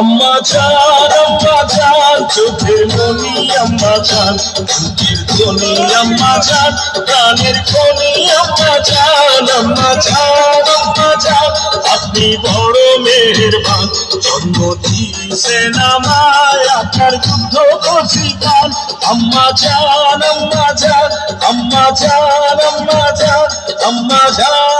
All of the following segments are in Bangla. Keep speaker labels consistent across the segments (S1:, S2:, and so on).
S1: আম্মা জান আম্মা জান চোখের মনি আম্মা জান চোখের ধনি আম্মা জান প্রাণের খনি আম্মা জান আম্মা জান আম্মা জান আপনি বড় মেহেরবান জন্ম দিয়েছেন আমায় আপনার যুদ্ধ করছি গান আম্মা জান আম্মা জান আম্মা জান আম্মা জান আম্মা জান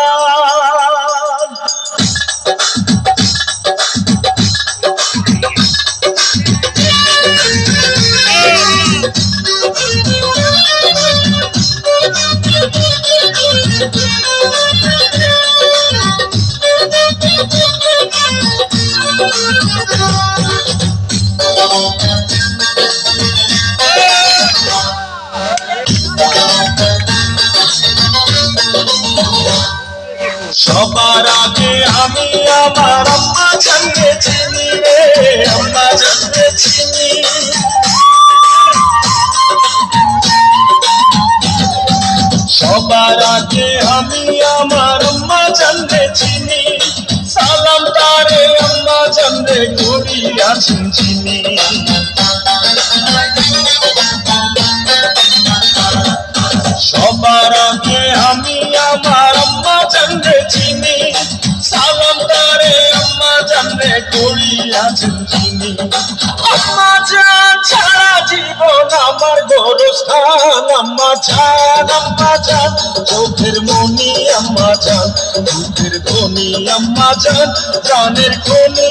S1: সবার আগে আমি আমার আম্মা জানতে চিনি আম্মা জানতে আমার আম্মা জানতে চিনি। সালাম তারে আম্মা জানতে করিয়াছেন চিনি। আম্মা জান ছাড়া জীবন আমার গোরস্থান। আম্মা জান আম্মা জান, চোখের মনি আম্মা জান দুধের ধনি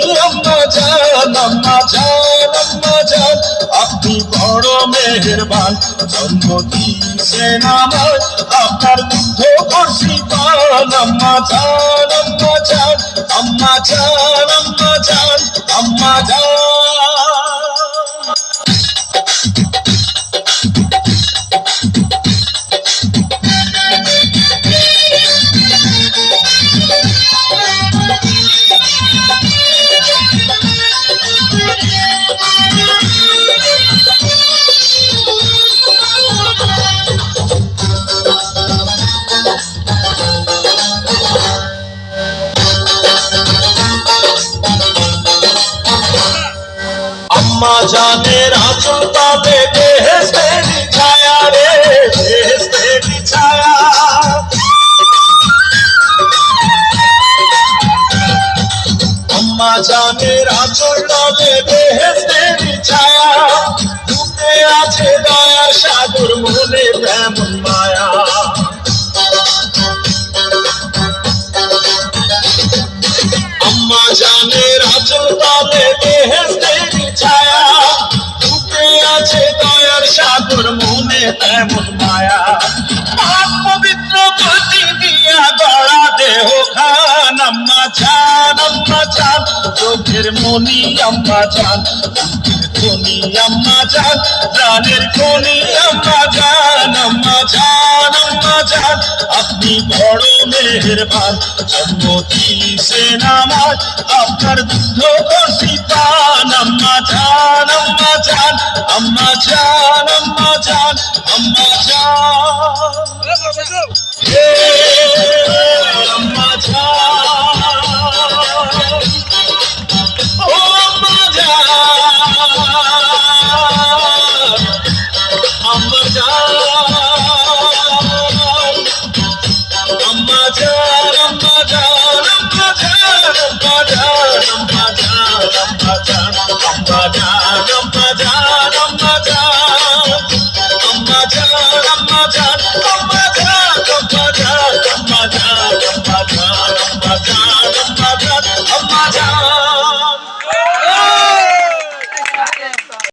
S1: বাল জন্ম দিয়েছেন আমার আপনার দুঃখ করছি পাল আম্মা চান আম্মা চান আম্মা চান আম্মা চান আম্মা চান আম্মা জানের আচল পাবে বেহেস্তের ছায়া আম্মা জানের আচল পাবে ছায়া আছে দয়ার সাগর মনে তেমন মায়া। আম্মা জানের তেমন মায়া। পাক পবিত্র গতি দিয়া গড়া দেহ খান আম্মা জান আম্মা জান চোখের মনি আম্মা জান বুকের আম্মা জান প্রাণের খনি আম্মা জান আম্মা জান আম্মা জান আপনি বড় মেহেরবান জন্ম দিয়েছেন আমার, আপনার দুধ পান আম্মা জান আম্মা জান আম্মা জান আম্মা জান আম্মা জান হে আম্মা জান ও আম্মা জান আম্মা জান আম্মা জান আম্মা জান আম্মা জান আম্মা জান আম্মা জান আম্মা জান আম্মা জান